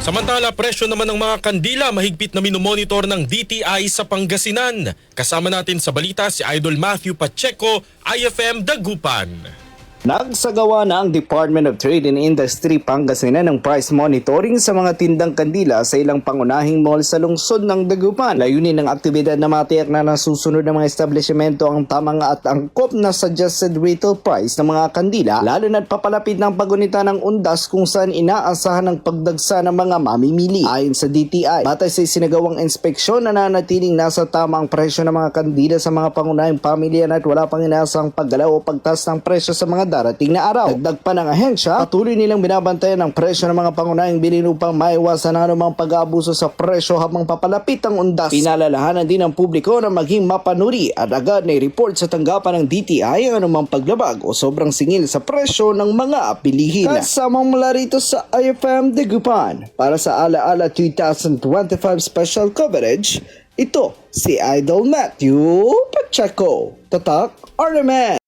Samantala, presyo naman ng mga kandila mahigpit na minomonitor ng DTI sa Pangasinan. Kasama natin sa balita si Idol Matthew Pacheco, IFM Dagupan. Nagsagawa na ang Department of Trade and Industry Pangasinan ng price monitoring sa mga tindang kandila sa ilang pangunahing mall sa lungsod ng Dagupan. Layunin ng aktibidad na matiyak na nasusunod ng mga establishmento ang tamang at angkop na suggested retail price ng mga kandila lalo na't papalapit ng pagunita ng undas kung saan inaasahan ang pagdagsa ng mga mamimili. Ayon sa DTI, batay sa sinagawang inspeksyon na nanatiling nasa tamang presyo ng mga kandila sa mga pangunahing pamilya at wala pang inaasang paggalaw o pagtaas ng presyo sa mga darating na araw. Dagdag pa ng ahensya, patuloy nilang binabantayan ang presyo ng mga pangunahing bilhin upang maiwasan ang anumang pag-aabuso sa presyo habang papalapit ang undas. Pinalalahanan din ng publiko na maging mapanuri at agad na i-report sa tanggapan ng DTI ang anumang paglabag o sobrang singil sa presyo ng mga bilihin. Kasama mula rito sa IFM Degupan para sa Alaala 2025 special coverage, ito si Idol Matthew Pacheco. Tatak Ornament.